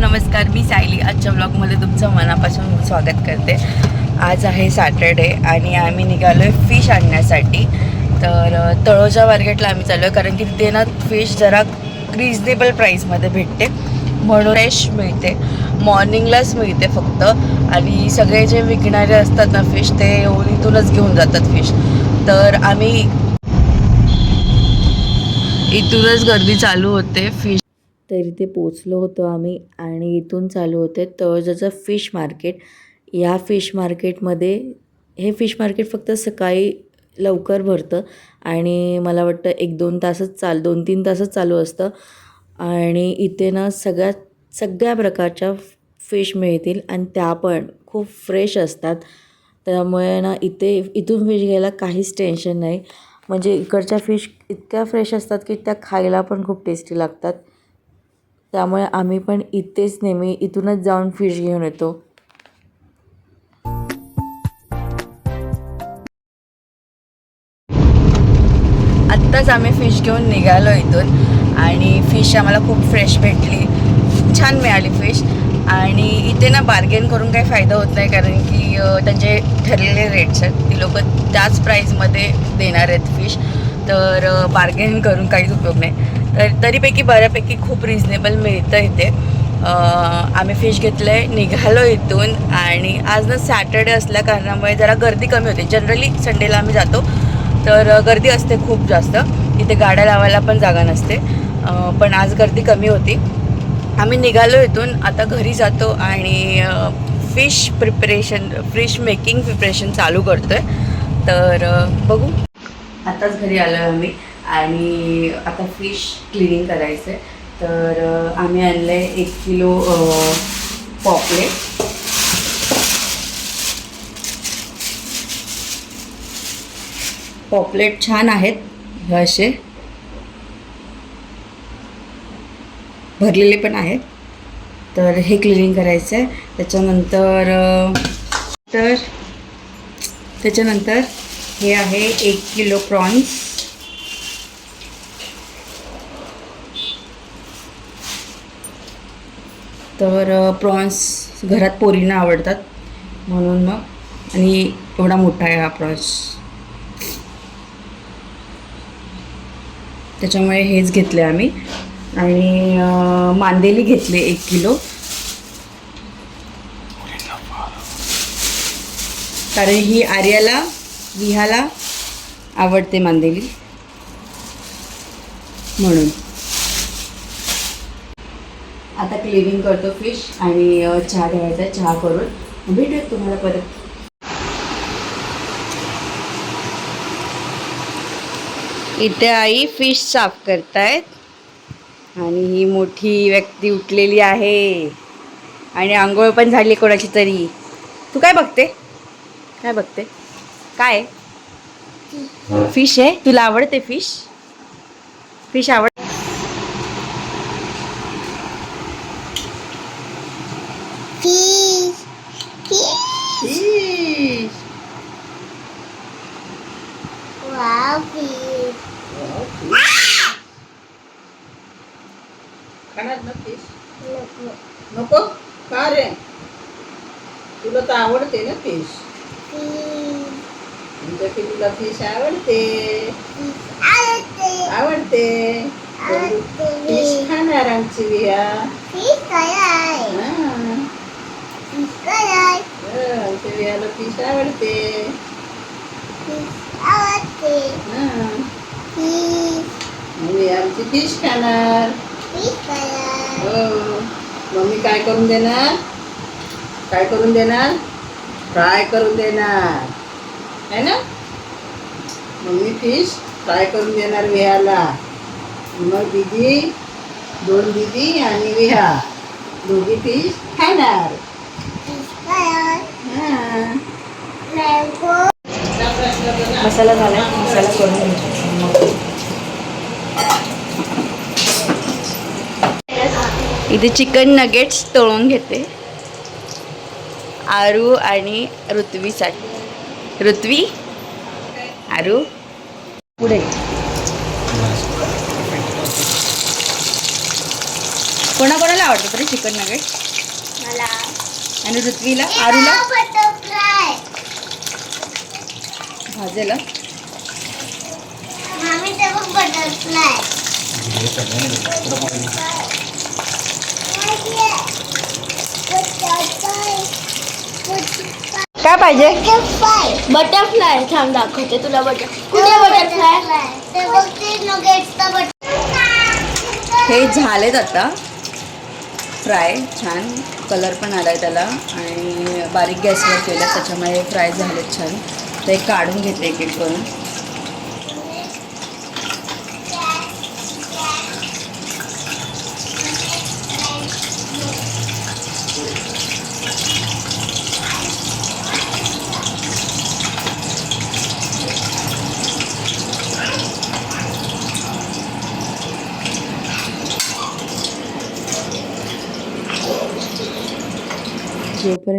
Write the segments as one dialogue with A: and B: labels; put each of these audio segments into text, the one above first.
A: नमस्कार मी सायली. आजच्या ब्लॉगमध्ये तुमचं मनापासून स्वागत करते. आज आहे सॅटरडे आणि आम्ही निघालो आहे फिश आणण्यासाठी. तर तळोजा मार्केटला आम्ही चाललो आहे कारण की तिथे ना फिश जरा रिजनेबल प्राईसमध्ये भेटते. म्हणून फ्रेश मिळते. मॉर्निंगलाच मिळते फक्त. आणि सगळे जे विकणारे असतात ना फिश ते येऊन इथूनच घेऊन जातात फिश तर आम्ही इथूनच गर्दी चालू होते. फिश तर इथे पोचलो होतो आम्ही आणि इथून चालू होते तळजाचं फिश मार्केट. या फिश मार्केटमध्ये हे फिश मार्केट फक्त सकाळी लवकर भरतं आणि मला वाटतं एक दोन तासच चाल दोन तीन तासच चालू असतं. आणि इथे ना सगळ्या सगळ्या प्रकारच्या फिश मिळतील आणि त्या पण खूप फ्रेश असतात. त्यामुळे ना इथे इथून फिश घ्यायला काहीच टेन्शन नाही. म्हणजे इकडच्या फिश इतक्या फ्रेश असतात की त्या खायला पण खूप टेस्टी लागतात. त्यामुळे आम्ही पण इथेच नेहमी इथूनच जाऊन फिश घेऊन येतो. आत्ताच आम्ही फिश घेऊन निघालो इथून आणि फिश आम्हाला खूप फ्रेश भेटली. छान मिळाली फिश आणि इथे ना बार्गेन करून काही फायदा होत नाही कारण की त्यांचे ठरलेले रेट्स आहेत. ती लोक त्याच प्राईजमध्ये देणार आहेत फिश तर बार्गेन करून काहीच उपयोग नाही. तर तरीपैकी बऱ्यापैकी खूप रिजनेबल मिळतं इथे. आम्ही फिश घेतलं आहे निघालो इथून आणि आज ना सॅटर्डे असल्या कारणामुळे जरा गर्दी कमी होते. जनरली संडेला आम्ही जातो तर गर्दी असते खूप जास्त. इथे गाड्या लावायला पण जागा नसते. पण आज गर्दी कमी होती. आम्ही निघालो इथून आता घरी जातो आणि fish preparation fish making preparation चालू करतो आहे तर बघू. आताच घरी आलो आम्ही. आणि आता फिश क्लिनिंग करायचं आहे तर आम्ही आणलं आहे एक किलो पॉपलेट पॉपलेट छान आहेत असे. भरलेले पण आहेत. तर हे क्लिनिंग करायचं आहे त्याच्यानंतर तर त्याच्यानंतर हे आहे एक किलो प्रॉन्स तर प्रॉन्स घरात पोरींना आवडतात. म्हणून मग आणि एवढा मोठा आहे हा प्रॉन्स. त्याच्यामुळे हेच घेतले आम्ही. आणि मांदेली घेतले एक किलो. कारण ही आर्याला विहाला आवडते मांदेली. म्हणून. आता क्लिनिंग करतो फिश आणि चहा आहे. चहा करून. भेटूयात तुम्हाला परत. इथे आई फिश साफ करतायत. आणि ही मोठी व्यक्ती उठलेली आहे. आणि आंघोळ पण झाली कोणाची तरी. तू काय बघते? काय बघते? काय? फिश आहे? तुला आवडते फिश फिश आवड
B: Fish. Fish. Wow, fish.
C: खाणार ना फिश
B: Look,
C: नको का रे तुला तर आवडते ना फिश
B: Fish.
C: तुमच्या पिल्लूला फिश आवडते
B: Fish. आवडते.
C: आवडते
B: आवडते.
C: फिश खाणार आमची विया आमच्या वियाला फिश आवडते. मम्मी आमची फिश खाणार.
B: Fish काय आहे?
C: हो. मम्मी काय करून देणार? काय करून देणार? फ्राय करून देणार. है ना? मम्मी फिश फ्राय करून देणार विहाला मग दीदी दोन दीदी आणि विहा. दोघी फिश खाणार.
A: मसाला झाला मसाला करून इथे चिकन नगेट्स तळून घेते. आरू आणि ऋत्वीसाठी. ऋत्वी? आरू? पुढे. कोणाकोणाला आवडतं तरी चिकन नगेट?
B: मला.
A: आणि ऋत्वीला? आरूला? भाजेला काय पाहिजे?
B: बटरफ्लाय. थांब दाखवते तुला बटर कुठे बटरफ्लाय?
A: हे झालेत आता. फ्राय छान. कलर पण आला आहे त्याला. आणि बारीक गॅसवर केलं त्याच्यामुळे फ्राय झालेत छान. ते काढून घेते एक एक करून.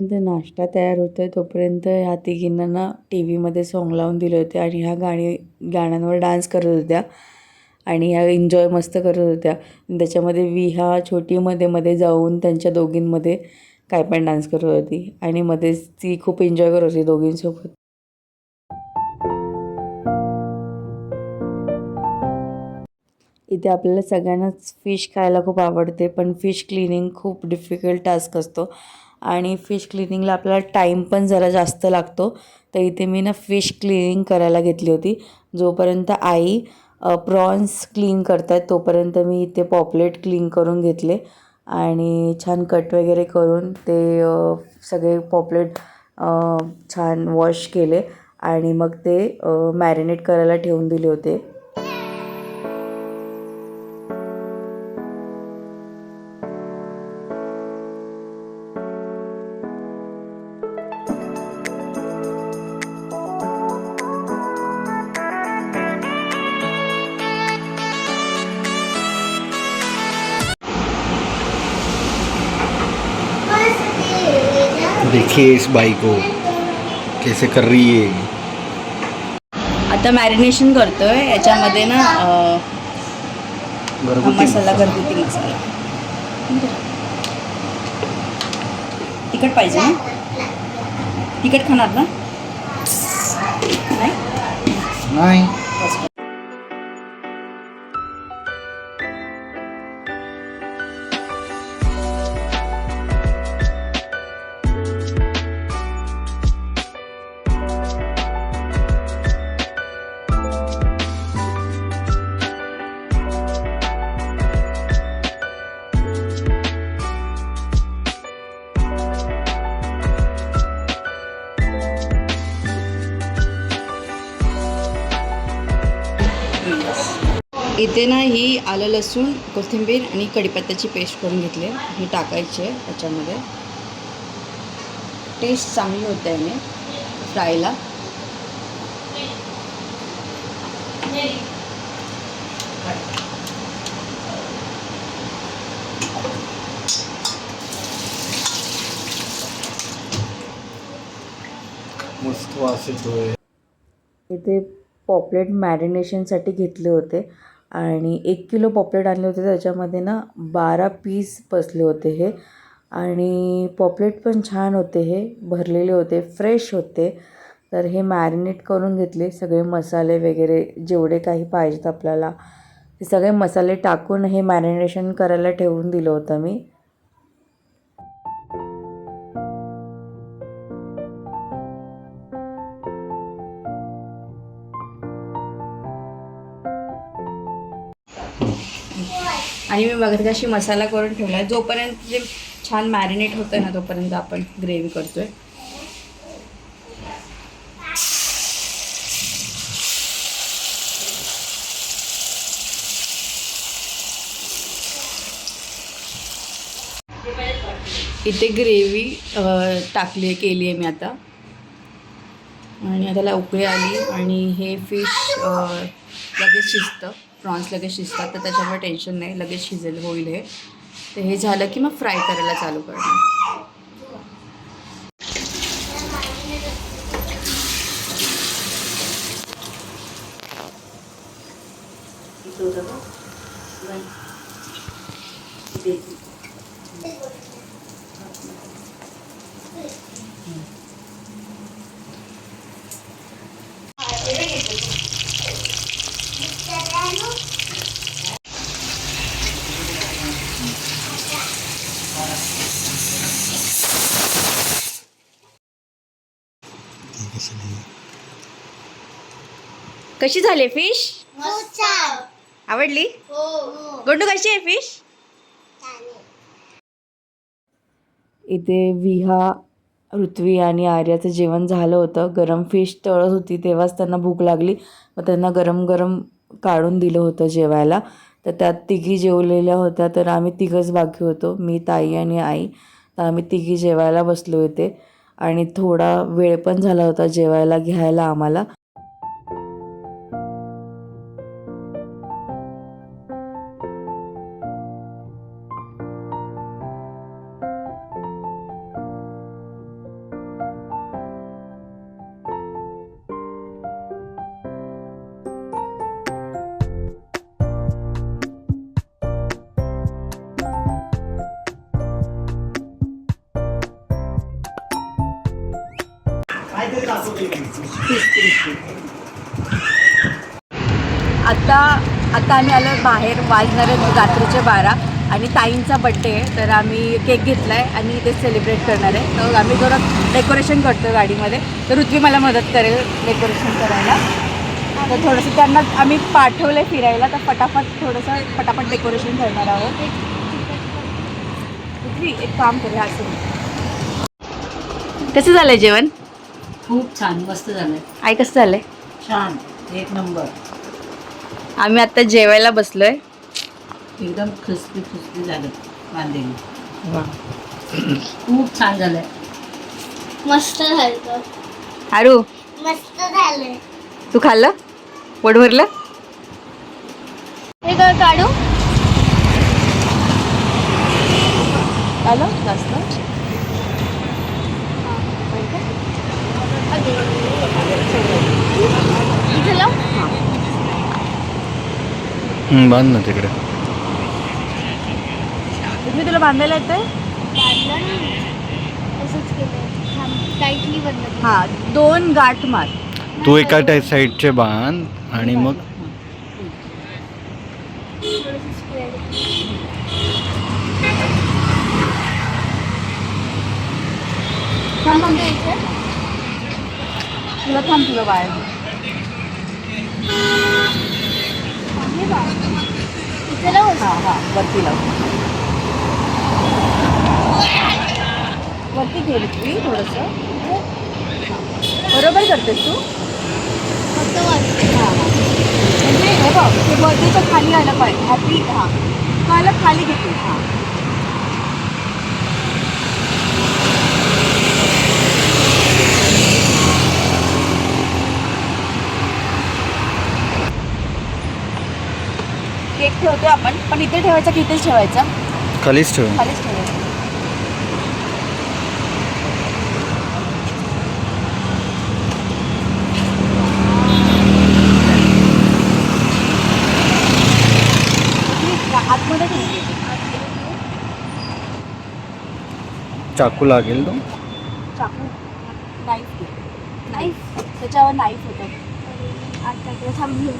A: जोपर्यंत नाश्ता तयार होतो आहे तोपर्यंत ह्या तिघींना ना टी व्हीमध्ये सॉंग लावून दिले होते आणि ह्या गाणी गाण्यांवर डान्स करत होत्या आणि ह्या एन्जॉय मस्त करत होत्या. त्याच्यामध्ये विहा ह्या छोटीमध्ये मध्ये जाऊन त्यांच्या दोघींमध्ये काय पण डान्स करत होती आणि मध्येच ती खूप एन्जॉय करत होती दोघींसोबत. इथे आपल्याला सगळ्यांनाच फिश खायला खूप आवडते पण फिश क्लिनिंग खूप डिफिकल्ट टास्क असतो. आणि फिश क्लिनिंगला आपल्याला टाईम पण जरा जास्त लागतो. तर इथे मी ना फिश क्लिनिंग करायला घेतली होती. जोपर्यंत आई प्रॉन्स क्लीन करतात तोपर्यंत मी इथे पॉपलेट क्लीन करून घेतले. आणि छान कट वगैरे करून ते सगळे पॉपलेट छान वॉश केले. आणि मग ते मॅरिनेट करायला ठेवून दिले होते.
D: देखिए इस बाई को कैसे कर रही है
A: आता मॅरिनेशन करतोय याच्यामध्ये ना मसाला घरगुती मसाला. तिखट पाहिजे ना? तिखट खाणार ना? नाही? इथे ना ही आलं लसूण कोथिंबीर आणि कढीपत्त्याची पेस्ट करून घेतली ही टाकायची आहे त्याच्यामध्ये. टेस्ट चांगली होते याने फ्रायला.
D: मस्त वास येतोय.
E: इथे पॉपलेट मॅरिनेशनसाठी घेतले होते. आणि एक किलो पॉपलेट आणले होते त्याच्यामध्ये ना बारा पीस बसले होते हे. आणि पॉपलेट पण छान होते हे भरलेले होते फ्रेश होते. तर हे मॅरिनेट करून घेतले सगळे मसाले वगैरे जेवढे काही पाहिजेत आपल्याला. ते सगळे मसाले टाकून हे मॅरिनेशन करायला ठेवून दिलं होतं मी.
A: आणि मी बघत अशी मसाला करून ठेवला आहे जोपर्यंत जे छान मॅरिनेट होतं ना तोपर्यंत आपण ग्रेव्ही करतोय. इथे ग्रेव्ही टाकली आहे केली आहे मी आता. आणि आता त्याला उकळी आली आणि हे फिश लगेच शिजतं. प्रॉन्स लगेच शिजतात तर त्याच्यामुळे टेन्शन नाही. लगेच शिजेल होईल हे. तर हे झालं की मग फ्राय करायला चालू करणार. कशी झाली फिश? आवडली?
B: हो
A: गोंडू कशी आहे फिश?
E: इथे विहा पृथ्वी आणि आर्याचं जेवण झालं होतं. गरम फिश तळत होती तेव्हाच त्यांना भूक लागली. मग त्यांना गरम गरम काढून दिलं होतं जेवायला. तर त्यात तिघी जेवलेल्या होत्या तर आम्ही तिघंच बाकी होतो. मी ताई आणि आई. तर आम्ही तिघी जेवायला बसलो होते आणि थोडा वेळ पण झाला होता जेवायला घ्यायला आम्हाला.
A: आता आता आम्ही आलो बाहेर वाजणार आहेत रात्रीचे बारा आणि ताईंचा बड्डे आहे तर आम्ही केक घेतला आहे आणि ते सेलिब्रेट करणार आहे. तर आम्ही थोडं डेकोरेशन करतो गाडीमध्ये. तर ऋत्वी मला मदत करेल डेकोरेशन करायला. तर थोडंसं त्यांना आम्ही पाठवलं आहे फिरायला तर फटाफट थोडंसं फटाफट डेकोरेशन करणार आहोत. ऋत्वी एक काम करूया असं. कसं झालं जेवण?
C: खूप छान मस्त झालंय.
A: आई कसं झालंय?
C: छान एक नंबर.
A: आम्ही आता जेवायला बसलोय.
C: एकदम क्रिस्पी क्रिस्पी झालं वांदेली. खूप छान झालंय.
B: मस्त झालं
A: आरू?
B: मस्त झालंय.
A: तू खाल्लं? पोट भरलं?
B: हे काढू.
A: आलं? जास्त
B: इथे लाव
D: हम्म, बांध ना तिकडे.
A: मी तुला बांधायला
B: बंद
A: हा दोन गाठ मार.
D: तू एका टाय साईडचे बांध आणि मग
A: तुला थांब तुला बाहेर हा हा वरती लाव. वरती घे ऋत्वी थोडंसं. बरोबर करतेस तू? हां हां. म्हणजे हे बघ ते बर्थडेच्या खाली आलं पाहिजे. हॅपी हां. कळलं खाली घेते हां. केक ठेवतो आपण. पण इथे ठेवायचा की इथेच ठेवायचा?
D: खालीच ठेव.
A: खालीच ठेवायचा आतमध्ये ठेवते
D: चाकू लागेल तो?
A: चाकू. Knife knife? त्याच्यावर नाईफ होतं.
B: आता थांबलो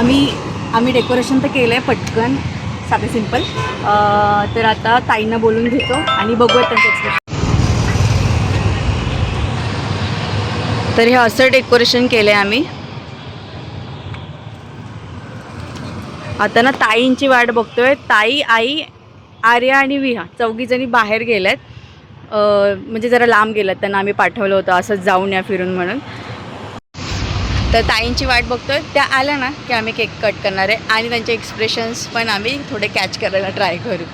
A: आम्ही आम्ही डेकोरेशन तर केलं आहे पटकन साधे सिंपल तर आता ताईंना बोलून घेतो आणि बघूया त्यांचं एक्सप्रेशन तर हे असं डेकोरेशन केलं आहे आम्ही. आता ना ताईंची वाट बघतोय. ताई आई आर्या आणि विहा चौघीजणी बाहेर गेल्यात म्हणजे जरा लांब गेल्यात त्यांना आम्ही पाठवलं होतं असंच जाऊन या फिरून म्हणून. तर ताईंची वाट बघतोय. त्या आल्या ना की आम्ही केक कट करणार आहे आणि त्यांचे एक्सप्रेशन्स पण आम्ही थोडे कॅच करायला ट्राय करू.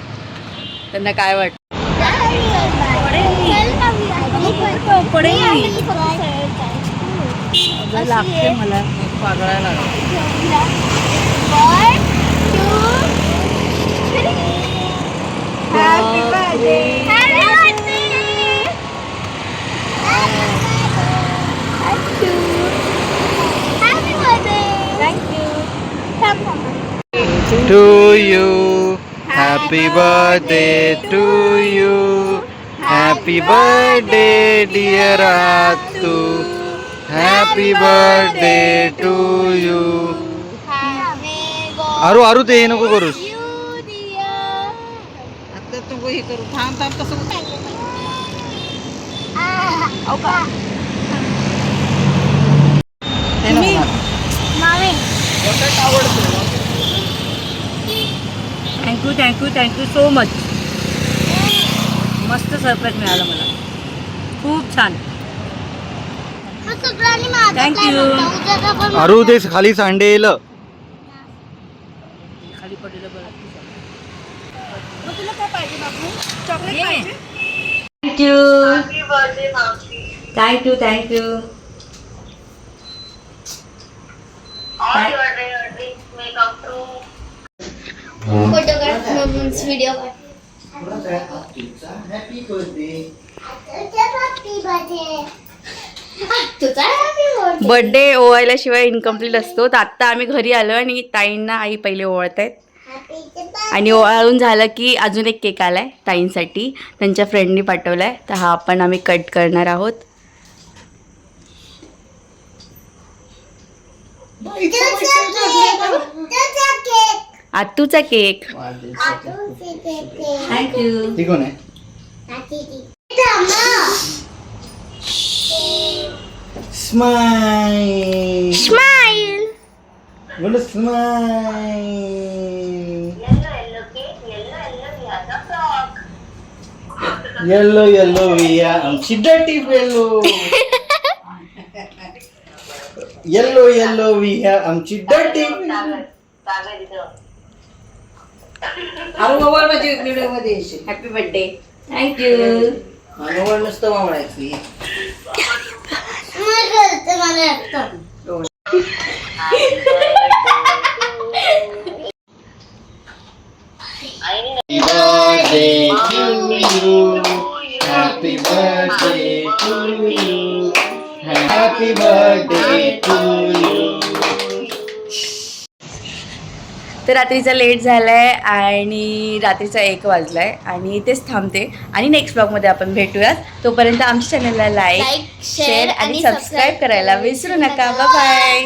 A: त्यांना काय वाटतं लागते मला. पागळायला.
B: Thank you.
D: To you happy birthday to you happy birthday dear Tu happy birthday to you Aaru Aaru ते हे नको करूस
C: आता तू हे करू थांब थांब कसं बटाटा आवडतो thank you
A: thank you thank you so much मस्त सरप्राईज मिळालं मला. खूप छान.
B: पण
D: आरू ते खाली सांडे येलं.
A: खाली पडलेलं बरं मग तुला काय पाहिजे बाबू? चॉकलेट पाहिजे? Thank you
B: thank you thank you photo काढ
C: बर्थडे
B: तुझा बर्थडे
A: ओवायला शिवाय इनकम्प्लीट असतो. तर आत्ता आम्ही घरी आलो आणि ताईंना आई पहिले ओवाळत आहेत आणि ओवाळून झालं की अजून एक केक आलाय ताईंसाठी. त्यांच्या फ्रेंडनी पाठवलाय. तर हा आपण आम्ही कट करणार आहोत. आतूचा केक. थँक्यू
D: ती कोण आहे? स्माईल
B: स्माइल
D: बोल स्माईल येलो येलो विया आमची डटी बेलो येलो येलो विया आमची डटी
C: अरे मोबाईल मध्ये व्हिडिओमध्ये येशील.
D: Happy birthday thank you mobile नुसतं. Happy birthday
A: तर रात्रीचा लेट झालाय आणि रात्रीचा एक वाजलाय आणि इथेच थांबते. आणि नेक्स्ट ब्लॉगमध्ये आपण भेटूयात. तोपर्यंत आमच्या चॅनलला लाईक शेअर आणि सबस्क्राईब करायला विसरू नका. बाय